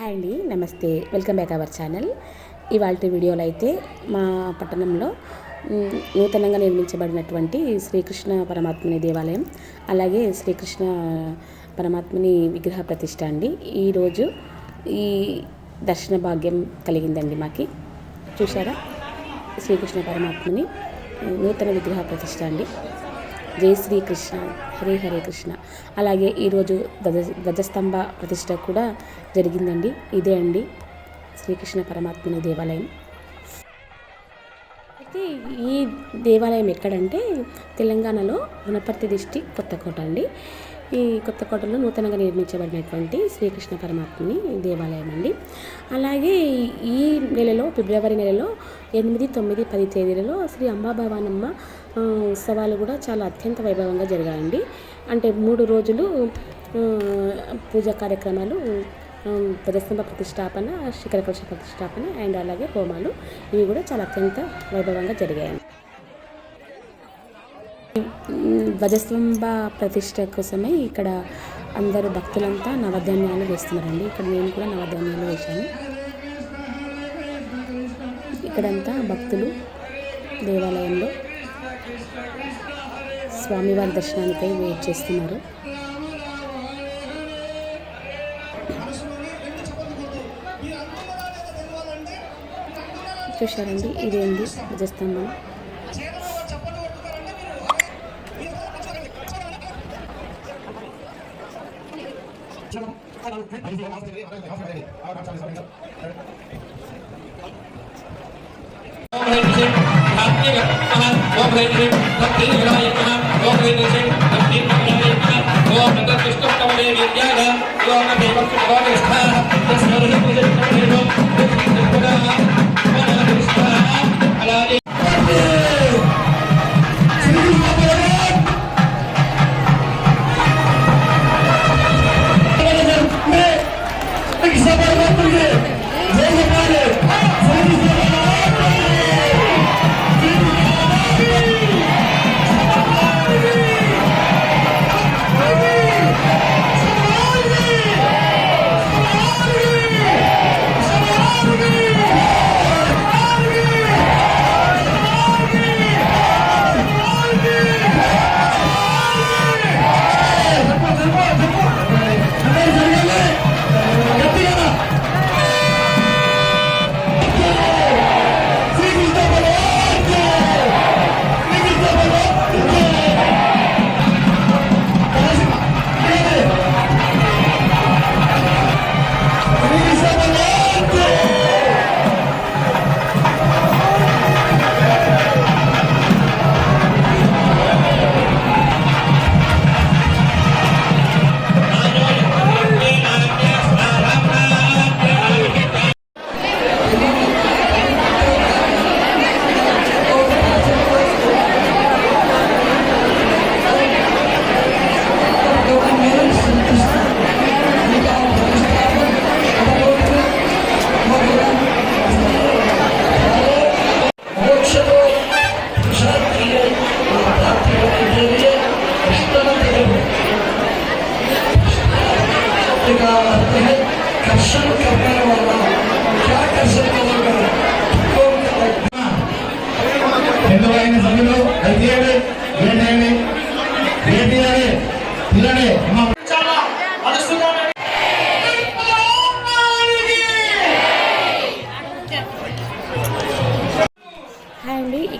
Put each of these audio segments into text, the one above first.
Hi అండి namaste. Welcome back our channel. ఇవాళ వీడియోలో అయితే మా పట్టణంలో నూతనంగా నిర్మించబడినటువంటి శ్రీకృష్ణ పరమాత్మని దేవాలయం అలాగే శ్రీకృష్ణ పరమాత్మని విగ్రహ ప్రతిష్ట అండి. ఈరోజు ఈ దర్శన భాగ్యం కలిగిందండి మాకి. చూసారా శ్రీకృష్ణ పరమాత్మని నూతన విగ్రహ ప్రతిష్ట అండి. జై శ్రీకృష్ణ హరే హరే కృష్ణ. అలాగే ఈరోజు ధ్వజ ధ్వజస్తంభ ప్రతిష్ట కూడా జరిగిందండి. ఇదే అండి శ్రీకృష్ణ పరమాత్మని దేవాలయం. అయితే ఈ దేవాలయం ఎక్కడంటే తెలంగాణలో వనపర్తి డిస్టిక్ కొత్తకోట అండి. ఈ కొత్త కోటలో నూతనంగా నిర్మించబడినటువంటి శ్రీకృష్ణ పరమాత్మని దేవాలయం అండి. అలాగే ఈ నెలలో ఫిబ్రవరి నెలలో ఎనిమిది తొమ్మిది పది తేదీలలో శ్రీ అంబాభవానమ్మ ఉత్సవాలు కూడా చాలా అత్యంత వైభవంగా జరిగాయండి అంటే మూడు రోజులు పూజా కార్యక్రమాలు ఆ, ధ్వజస్తంభ ప్రతిష్టాపన శిఖర కలశ ప్రతిష్టాపన అండ్ అలాగే హోమాలు ఇవి కూడా చాలా అత్యంత వైభవంగా జరిగాయి ధ్వజస్తంభ ప్రతిష్ట కోసమే ఇక్కడ అందరూ భక్తులంతా నవధాన్యాలు వేస్తున్నారండి. ఇక్కడ నేను కూడా నవధాన్యాలు వేశాను. ఇక్కడంతా భక్తులు దేవాలయంలో స్వామివారి దర్శనానికై వెయిట్ చేస్తున్నారు. చూశారండి ఇదేంది ధ్వజస్తంభం. চলো আলো এই যে আস্তে করে আস্তে করে আর চালিয়ে যাবেন আমরা নিজে আপনি আপনারা সব রেডি সব ঠিক হয়ে গেল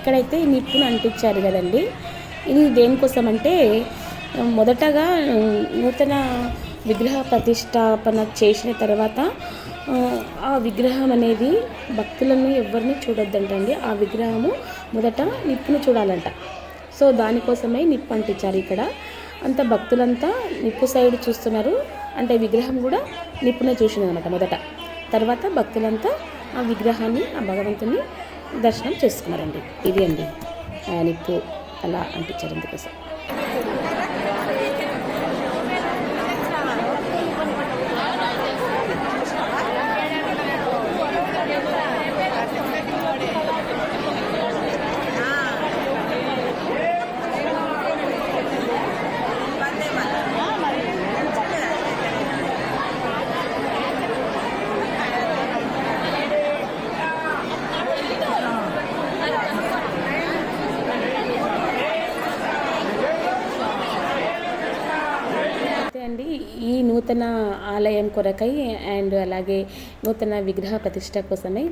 ఇక్కడైతే ఈ నిప్పును అంటించారు కదండి. ఇది దేనికోసం అంటే మొదటగా నూతన విగ్రహ ప్రతిష్టాపన చేసిన తర్వాత ఆ, విగ్రహం అనేది భక్తులను ఎవరిని చూడొద్దంటండి. ఆ విగ్రహము మొదట నిప్పును చూడాలంట. సో దానికోసమే నిప్పు అంటించారు ఇక్కడ. అంత భక్తులంతా నిప్పు సైడ్ చూస్తున్నారు. అంటే విగ్రహం కూడా నిప్పునే చూసిందనమాట మొదట. తర్వాత భక్తులంతా ఆ విగ్రహాన్ని ఆ భగవంతుని దర్శనం చేసుకున్నారండి. ఇది అండి. ఆ నిప్పు అలా అంటించారు అందుకోసం. నూతన ఆలయం కొరకై అండ్ అలాగే నూతన విగ్రహ ప్రతిష్ట కోసమై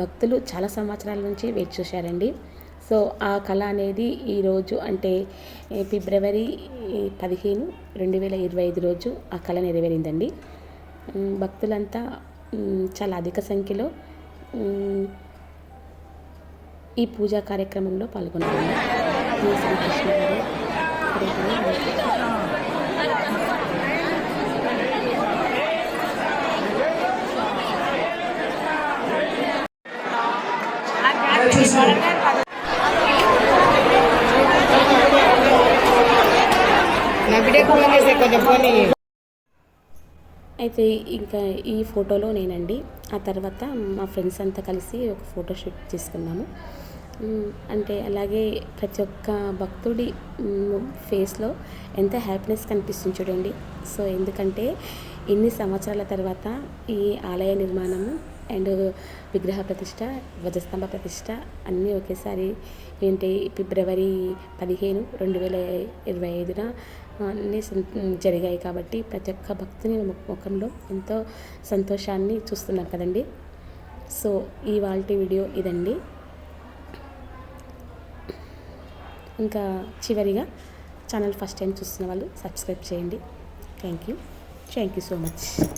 భక్తులు చాలా సంవత్సరాల నుంచి వేచి చూశారండి. సో ఆ కళ అనేది ఈరోజు అంటే ఫిబ్రవరి పదిహేను రెండు వేల ఇరవై ఐదు రోజు ఆ కళ నెరవేరిందండి. భక్తులంతా చాలా అధిక సంఖ్యలో ఈ పూజా కార్యక్రమంలో పాల్గొన్నారు. శ్రీకృష్ణ గారు ఫోన్ కొంచెం ఫోన్ అయితే ఇంకా ఈ ఫోటోలో నేనండి. ఆ తర్వాత మా ఫ్రెండ్స్ అంతా కలిసి ఒక ఫోటోషూట్ తీసుకున్నాము అంటే అలాగే ప్రతి ఒక్క భక్తుడి ఫేస్లో ఎంత హ్యాపీనెస్ కనిపిస్తుంది చూడండి. సో ఎందుకంటే ఇన్ని సంవత్సరాల తర్వాత ఈ ఆలయ నిర్మాణము అండ్ విగ్రహ ప్రతిష్ట ధ్వజస్తంభ ప్రతిష్ట అన్నీ ఒకేసారి ఏంటి ఫిబ్రవరి పదిహేను రెండు వేల ఇరవై ఐదున అన్నీ జరిగాయి కాబట్టి ప్రతి ఒక్క భక్తుని ముఖంలో ఎంతో సంతోషాన్ని చూస్తున్నాం కదండి. సో ఈ వాల్టి వీడియో ఇదండి. ఇంకా చివరిగా ఛానల్ ఫస్ట్ టైం చూస్తున్న వాళ్ళు సబ్స్క్రైబ్ చేయండి. Thank you. Thank you so much.